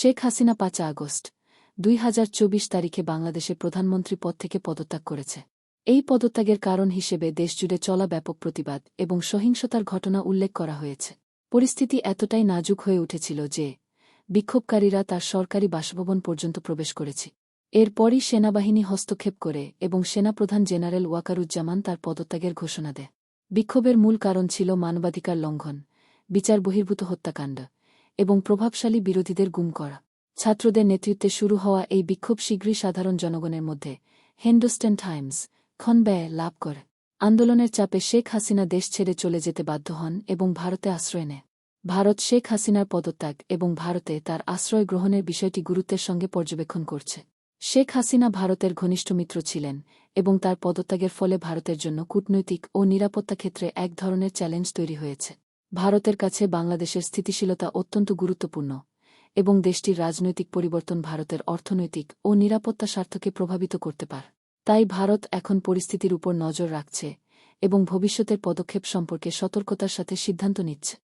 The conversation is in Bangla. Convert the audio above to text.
শেখ হাসিনা পাঁচ আগস্ট, দুই হাজার চব্বিশ তারিখে বাংলাদেশের প্রধানমন্ত্রী পদ থেকে পদত্যাগ করেছে। এই পদত্যাগের কারণ হিসেবে দেশজুড়ে চলা ব্যাপক প্রতিবাদ এবং সহিংসতার ঘটনা উল্লেখ করা হয়েছে। পরিস্থিতি এতটাই নাজুক হয়ে উঠেছিল যে, বিক্ষোভকারীরা তার সরকারি বাসভবন পর্যন্ত প্রবেশ করেছে। এরপরই সেনাবাহিনী হস্তক্ষেপ করে এবং সেনাপ্রধান জেনারেল ওয়াকারুজ্জামান তার পদত্যাগের ঘোষণা দেয়। বিক্ষোভের মূল কারণ ছিল মানবাধিকার লঙ্ঘন, বিচার বহির্ভূত হত্যাকাণ্ড। এবং প্রভাবশালী বিরোধীদের গুম করা। ছাত্রদের নেতৃত্বে শুরু হওয়া এই বিক্ষোভ শীঘ্রই সাধারণ জনগণের মধ্যে। হেন্ডোস্টেন টাইমস খন ব্যয় লাভ করে। আন্দোলনের চাপে শেখ হাসিনা দেশ ছেড়ে চলে যেতে বাধ্য হন এবং ভারতে আশ্রয় নেয়। ভারত শেখ হাসিনার পদত্যাগ এবং ভারতে তার আশ্রয় গ্রহণের বিষয়টি গুরুত্বের সঙ্গে পর্যবেক্ষণ করছে। শেখ হাসিনা ভারতের ঘনিষ্ঠ মিত্র ছিলেন এবং তার পদত্যাগের ফলে ভারতের জন্য কূটনৈতিক ও নিরাপত্তা ক্ষেত্রে এক ধরনের চ্যালেঞ্জ তৈরি হয়েছে। ভারতের কাছে বাংলাদেশের স্থিতিশীলতা অত্যন্ত গুরুত্বপূর্ণ এবং দেশটির রাজনৈতিক পরিবর্তন ভারতের অর্থনৈতিক ও নিরাপত্তা স্বার্থকে প্রভাবিত করতে পার। তাই ভারত এখন পরিস্থিতির উপর নজর রাখছে এবং ভবিষ্যতের পদক্ষেপ সম্পর্কে সতর্কতার সাথে সিদ্ধান্ত নিচ্ছে।